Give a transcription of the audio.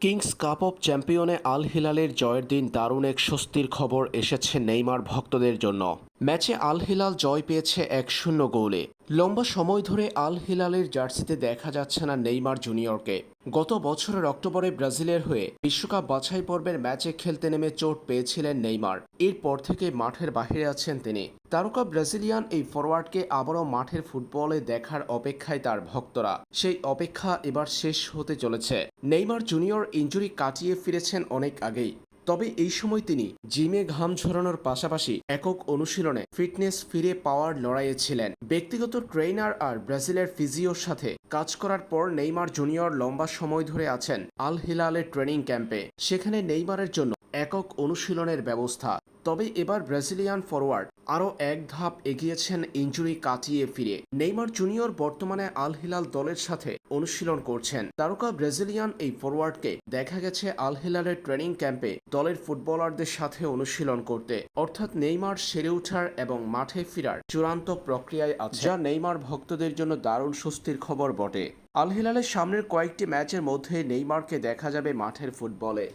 Kings cup of চ্যাম্পিয়নে Al হিলালের জয়ের দিন দারুণ এক স্বস্তির খবর এসেছে নেইমার ভক্তদের জন্য। ম্যাচে আল হিলাল জয় পেয়েছে এক শূন্য গোলে। লম্বা সময় ধরে আল হিলালের জার্সিতে দেখা যাচ্ছে না নেইমার জুনিয়রকে। গত বছরের অক্টোবরে ব্রাজিলের হয়ে বিশ্বকাপ বাছাই পর্বের ম্যাচে খেলতে নেমে চোট পেয়েছিলেন নেইমার। এরপর থেকে মাঠের বাইরে আছেন তিনি। তারকা ব্রাজিলিয়ান এই ফরওয়ার্ডকে আবারও মাঠের ফুটবলে দেখার অপেক্ষায় তার ভক্তরা। সেই অপেক্ষা এবার শেষ হতে চলেছে। নেইমার জুনিয়র ইঞ্জুরি কাটিয়ে ফিরেছেন অনেক আগেই। তবে এই সময় তিনি জিমে ঘাম ঝরানোর পাশাপাশি একক অনুশীলনে ফিটনেস ফিরে পাওয়ার লড়াইয়ে ছিলেন। ব্যক্তিগত ট্রেইনার আর ব্রাজিলের ফিজিওর সাথে কাজ করার পর নেইমার জুনিয়র লম্বা সময় ধরে আছেন আল হিলালের ট্রেনিং ক্যাম্পে। সেখানে নেইমারের জন্য একক অনুশীলনের ব্যবস্থা। তবে এবার ব্রাজিলিয়ান ফরওয়ার্ড আরও এক ধাপ এগিয়েছেন ইঞ্জুরি কাটিয়ে ফিরে। নেইমার জুনিয়র বর্তমানে আল হিলাল দলের সাথে অনুশীলন করছেন। তারকা ব্রাজিলিয়ান এই ফরওয়ার্ডকে দেখা গেছে আল হিলালের ট্রেনিং ক্যাম্পে দলের ফুটবলারদের সাথে অনুশীলন করতে। অর্থাৎ নেইমার সেরে ওঠার এবং মাঠে ফেরার চূড়ান্ত প্রক্রিয়ায় আছে। যা নেইমার ভক্তদের জন্য দারুণ স্বস্তির খবর বটে। আল হিলালের সামনের কয়েকটি ম্যাচের মধ্যে নেইমারকে দেখা যাবে মাঠের ফুটবলে।